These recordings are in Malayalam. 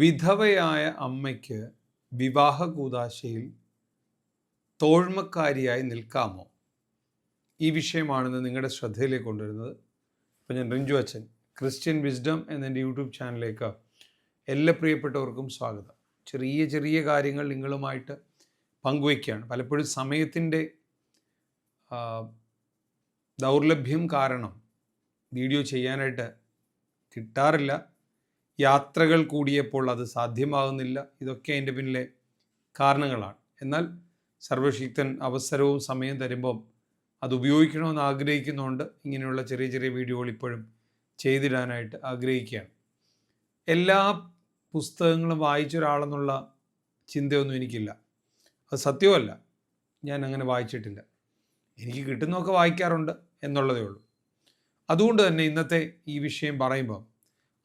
വിധവയായ അമ്മയ്ക്ക് വിവാഹ കൂതാശയിൽ തോഴ്മക്കാരിയായി നിൽക്കാമോ? ഈ വിഷയമാണെന്ന് നിങ്ങളുടെ ശ്രദ്ധയിലേക്ക് കൊണ്ടുവരുന്നത്. ഇപ്പം ഞാൻ റിഞ്ചു അച്ഛൻ ക്രിസ്ത്യൻ വിസ്ഡം എന്ന എന്റെ യൂട്യൂബ് ചാനലിലേക്ക് എല്ലാ പ്രിയപ്പെട്ടവർക്കും സ്വാഗതം. ചെറിയ ചെറിയ കാര്യങ്ങൾ നിങ്ങളുമായിട്ട് പങ്കുവയ്ക്കുകയാണ്. പലപ്പോഴും സമയത്തിന്റെ ദൗർലഭ്യം കാരണം വീഡിയോ ചെയ്യാനായിട്ട് കിട്ടാറില്ല. യാത്രകൾ കൂടിയപ്പോൾ അത് സാധ്യമാകുന്നില്ല. ഇതൊക്കെ അതിന്റെ പിന്നിലെ കാരണങ്ങളാണ്. എന്നാൽ സർവശക്തൻ അവസരവും സമയം തരുമ്പം അത് ഉപയോഗിക്കണമെന്ന് ആഗ്രഹിക്കുന്നുണ്ട് ഇങ്ങനെയുള്ള ചെറിയ ചെറിയ വീഡിയോകൾ ഇപ്പോഴും ചെയ്തിടാനായിട്ട് ആഗ്രഹിക്കുകയാണ്. എല്ലാ പുസ്തകങ്ങളും വായിച്ച ഒരാളെന്നുള്ള ചിന്തയൊന്നും എനിക്കില്ല. അത് സത്യമല്ല. ഞാൻ അങ്ങനെ വായിച്ചിട്ടില്ല. എനിക്ക് കിട്ടുന്നതൊക്കെ വായിക്കാറുണ്ട് എന്നുള്ളതേ ഉള്ളൂ. അതുകൊണ്ട് തന്നെ ഇന്നത്തെ ഈ വിഷയം പറയുമ്പോൾ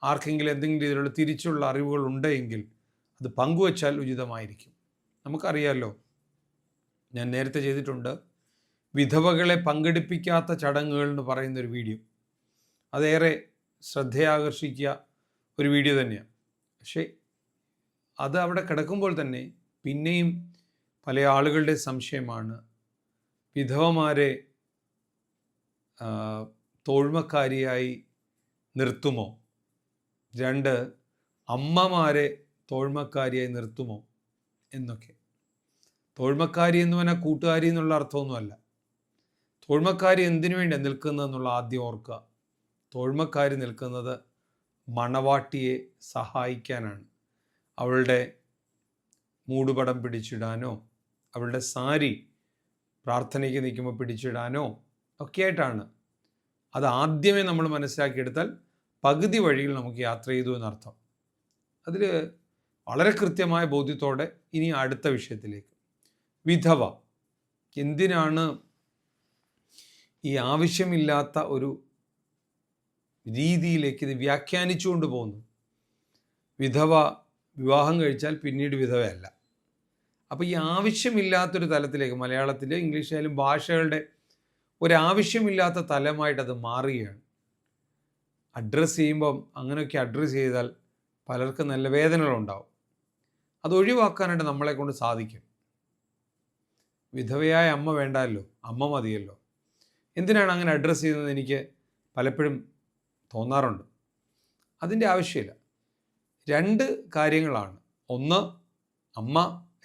ആർക്കെങ്കിലും എന്തെങ്കിലും രീതിയിലുള്ള തിരിച്ചുള്ള അറിവുകൾ ഉണ്ടെങ്കിൽ അത് പങ്കുവച്ചാൽ ഉചിതമായിരിക്കും. നമുക്കറിയാമല്ലോ ഞാൻ നേരത്തെ ചെയ്തിട്ടുണ്ട്. വിധവകളെ പങ്കെടുപ്പിക്കാത്ത ചടങ്ങുകൾ എന്ന് പറയുന്നൊരു വീഡിയോ. അതേറെ ശ്രദ്ധയാകർഷിക്കുക ഒരു വീഡിയോ തന്നെയാണ്. പക്ഷേ അത് അവിടെ കിടക്കുമ്പോൾ തന്നെ പിന്നെയും പല ആളുകളുടെ സംശയമാണ്. വിധവമാരെ തോഴ്മക്കാരിയായി നിർത്തുമോ? രണ്ട് അമ്മമാരെ തോഴ്മക്കാരിയായി നിർത്തുമോ എന്നൊക്കെ. തോഴ്മക്കാരി എന്ന് പറഞ്ഞാൽ കൂട്ടുകാരി എന്നുള്ള അർത്ഥമൊന്നുമല്ല. തോഴ്മക്കാരി എന്തിനു വേണ്ടി നിൽക്കുന്നതെന്നുള്ള ആദ്യം ഓർക്കുക. തോഴ്മക്കാരി നിൽക്കുന്നത് മണവാട്ടിയെ സഹായിക്കാനാണ്. അവളുടെ മൂടുപടം പിടിച്ചിടാനോ അവളുടെ സാരി പ്രാർത്ഥനയ്ക്ക് നിൽക്കുമ്പോൾ പിടിച്ചിടാനോ ഒക്കെ ആയിട്ടാണ്. അത് ആദ്യമേ നമ്മൾ മനസ്സിലാക്കിയെടുത്താൽ പകുതി വഴിയിൽ നമുക്ക് യാത്ര ചെയ്തു എന്നർത്ഥം. അതിൽ വളരെ കൃത്യമായ ബോധ്യത്തോടെ ഇനി അടുത്ത വിഷയത്തിലേക്ക്. വിധവ. എന്തിനാണ് ഈ ആവശ്യമില്ലാത്ത ഒരു രീതിയിലേക്ക് ഇത് വ്യാഖ്യാനിച്ചുകൊണ്ട് പോകുന്നു വിധവ വിവാഹം കഴിച്ചാൽ പിന്നീട് വിധവയല്ല. അപ്പോൾ ഈ ആവശ്യമില്ലാത്തൊരു തലത്തിലേക്ക് മലയാളത്തിലെ ഇംഗ്ലീഷിലായാലും ഭാഷകളുടെ ഒരാവശ്യമില്ലാത്ത തലമായിട്ട് അത് മാറുകയാണ്. അഡ്രസ്സ് ചെയ്യുമ്പം അങ്ങനെയൊക്കെ അഡ്രസ്സ് ചെയ്താൽ പലർക്കും നല്ല വേദനകളുണ്ടാവും. അത് ഒഴിവാക്കാനായിട്ട് നമ്മളെ കൊണ്ട് സാധിക്കും. വിധവയായ അമ്മ വേണ്ടല്ലോ അമ്മ മതിയല്ലോ. എന്തിനാണ് അങ്ങനെ അഡ്രസ്സ് ചെയ്യുന്നത് എനിക്ക് പലപ്പോഴും തോന്നാറുണ്ട്. അതിന്റെ ആവശ്യമില്ല. രണ്ട് കാര്യങ്ങളാണ്. ഒന്ന് അമ്മ.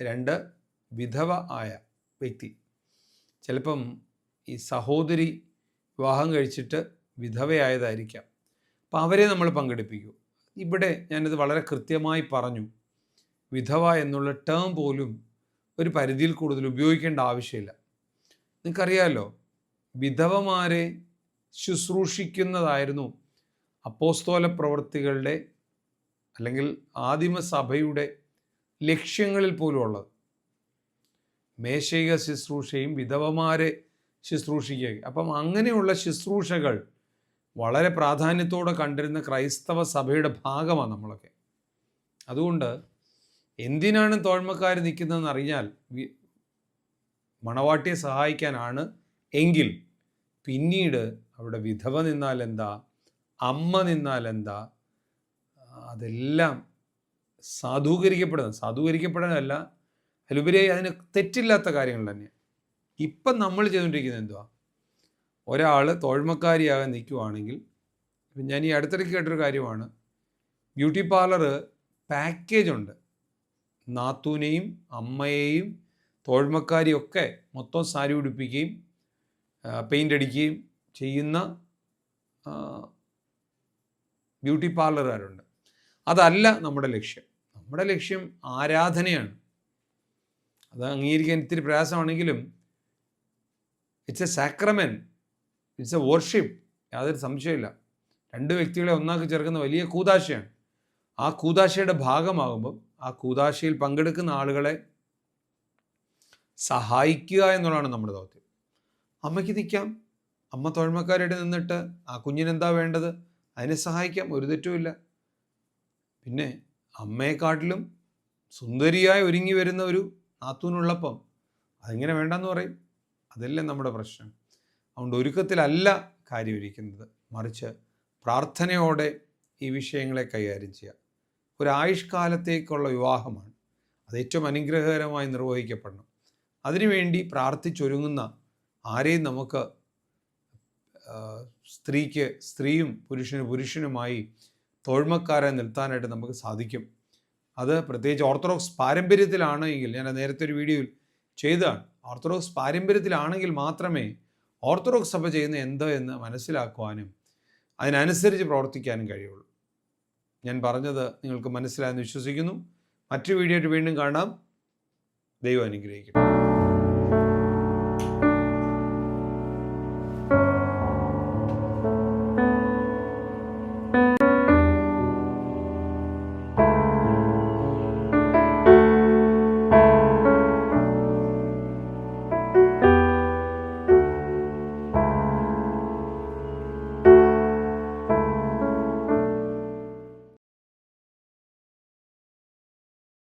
രണ്ട് വിധവ ആയ വ്യക്തി. ചിലപ്പം ഈ സഹോദരി വിവാഹം കഴിച്ചിട്ട് വിധവയായതായിരിക്കാം. അപ്പം അവരെ നമ്മൾ പങ്കെടുപ്പിക്കൂ. ഇവിടെ ഞാനിത് വളരെ കൃത്യമായി പറഞ്ഞു. വിധവ എന്നുള്ള ടേം പോലും ഒരു പരിധിയിൽ കൂടുതൽ ഉപയോഗിക്കേണ്ട ആവശ്യമില്ല. നിങ്ങൾക്കറിയാമല്ലോ വിധവമാരെ ശുശ്രൂഷിക്കുന്നതായിരുന്നു അപ്പോസ്തോല പ്രവൃത്തികളുടെ അല്ലെങ്കിൽ ആദിമസഭയുടെ ലക്ഷ്യങ്ങളിൽ പോലും ഉള്ളത്. മേശയിക ശുശ്രൂഷയും വിധവമാരെ ശുശ്രൂഷിക്കുക അപ്പം അങ്ങനെയുള്ള ശുശ്രൂഷകൾ വളരെ പ്രാധാന്യത്തോടെ കണ്ടിരുന്ന ക്രൈസ്തവ സഭയുടെ ഭാഗമാണ് നമ്മളൊക്കെ. അതുകൊണ്ട് എന്തിനാണ് തോഴ്മക്കാർ നിൽക്കുന്നതെന്ന് അറിഞ്ഞാൽ മണവാട്ടിയെ സഹായിക്കാനാണ് എങ്കിൽ പിന്നീട് അവിടെ വിധവ നിന്നാൽ എന്താ അമ്മ നിന്നാൽ എന്താ അതെല്ലാം സാധൂകരിക്കപ്പെടുന്നത്. സാധൂകരിക്കപ്പെടാനല്ല അതിലുപരിയായി അതിന് തെറ്റില്ലാത്ത കാര്യങ്ങൾ തന്നെയാണ്. ഇപ്പം നമ്മൾ ചെയ്തുകൊണ്ടിരിക്കുന്നത് എന്തുവാ? ഒരാൾ തോഴ്മക്കാരിയാകാൻ നിൽക്കുവാണെങ്കിൽ ഞാൻ ഈ അടുത്തിടയ്ക്ക് കേട്ടൊരു കാര്യമാണ്. ബ്യൂട്ടി പാർലർ പാക്കേജ് ഉണ്ട്. നാത്തൂനെയും അമ്മയെയും തോഴ്മക്കാരിയും ഒക്കെ മൊത്തം സാരി ഉടുപ്പിക്കുകയും പെയിന്റ് അടിക്കുകയും ചെയ്യുന്ന ബ്യൂട്ടി പാർലറുകാരുണ്ട്. അതല്ല നമ്മുടെ ലക്ഷ്യം. നമ്മുടെ ലക്ഷ്യം ആരാധനയാണ്. അത് അംഗീകരിക്കാൻ ഇത്തിരി പ്രയാസമാണെങ്കിലും it's a sacrament it's a worship യാതൊരു സംശയമില്ല രണ്ട് വ്യക്തികളെ ഒന്നാക്കി ചേർക്കുന്ന വലിയ കൂതാശയാണ്. ആ കൂതാശയുടെ ഭാഗമാകുമ്പോൾ ആ കൂതാശയിൽ പങ്കെടുക്കുന്ന ആളുകളെ സഹായിക്കുക എന്നുള്ളതാണ് നമ്മുടെ ദൗത്യം. അമ്മയ്ക്ക് നിൽക്കാം. അമ്മ തോഴ്മക്കാരുടെ നിന്നിട്ട് ആ കുഞ്ഞിനെന്താ വേണ്ടത്? അതിനെ സഹായിക്കാം. ഒരു തെറ്റുമില്ല. പിന്നെ അമ്മയെക്കാട്ടിലും സുന്ദരിയായി ഒരുങ്ങി വരുന്ന ഒരു നാത്തൂനുള്ളപ്പം അതിങ്ങനെ വേണ്ടെന്ന് പറയും. അതല്ലേ നമ്മുടെ പ്രശ്നം. അതുകൊണ്ട് ഒരുക്കത്തിലല്ല കാര്യമിരിക്കുന്നത്. മറിച്ച് പ്രാർത്ഥനയോടെ ഈ വിഷയങ്ങളെ കൈകാര്യം ചെയ്യുക. ഒരു ആയുഷ്കാലത്തേക്കുള്ള വിവാഹമാണ്. അത് ഏറ്റവും അനുഗ്രഹകരമായി നിർവഹിക്കപ്പെടണം. അതിനുവേണ്ടി പ്രാർത്ഥിച്ചൊരുങ്ങുന്ന ആരെയും നമുക്ക് സ്ത്രീക്ക് സ്ത്രീയും പുരുഷന് പുരുഷനുമായി തോഴ്മക്കാരെ നിർത്താനായിട്ട് നമുക്ക് സാധിക്കും. അത് പ്രത്യേകിച്ച് ഓർത്തഡോക്സ് പാരമ്പര്യത്തിലാണെങ്കിൽ ഞാൻ നേരത്തെ ഒരു വീഡിയോയിൽ ചെയ്തതാണ്. ഓർത്തഡോക്സ് പാരമ്പര്യത്തിലാണെങ്കിൽ മാത്രമേ ഓർത്തഡോക്സ് സഭ ചെയ്യുന്ന എന്തോ എന്ന് മനസ്സിലാക്കുവാനും അതിനനുസരിച്ച് പ്രവർത്തിക്കാനും കഴിയുള്ളൂ. ഞാൻ പറഞ്ഞത് നിങ്ങൾക്ക് മനസ്സിലായെന്ന് വിശ്വസിക്കുന്നു. മറ്റു വീഡിയോ വീണ്ടും കാണാം. ദൈവം അനുഗ്രഹിക്കട്ടെ.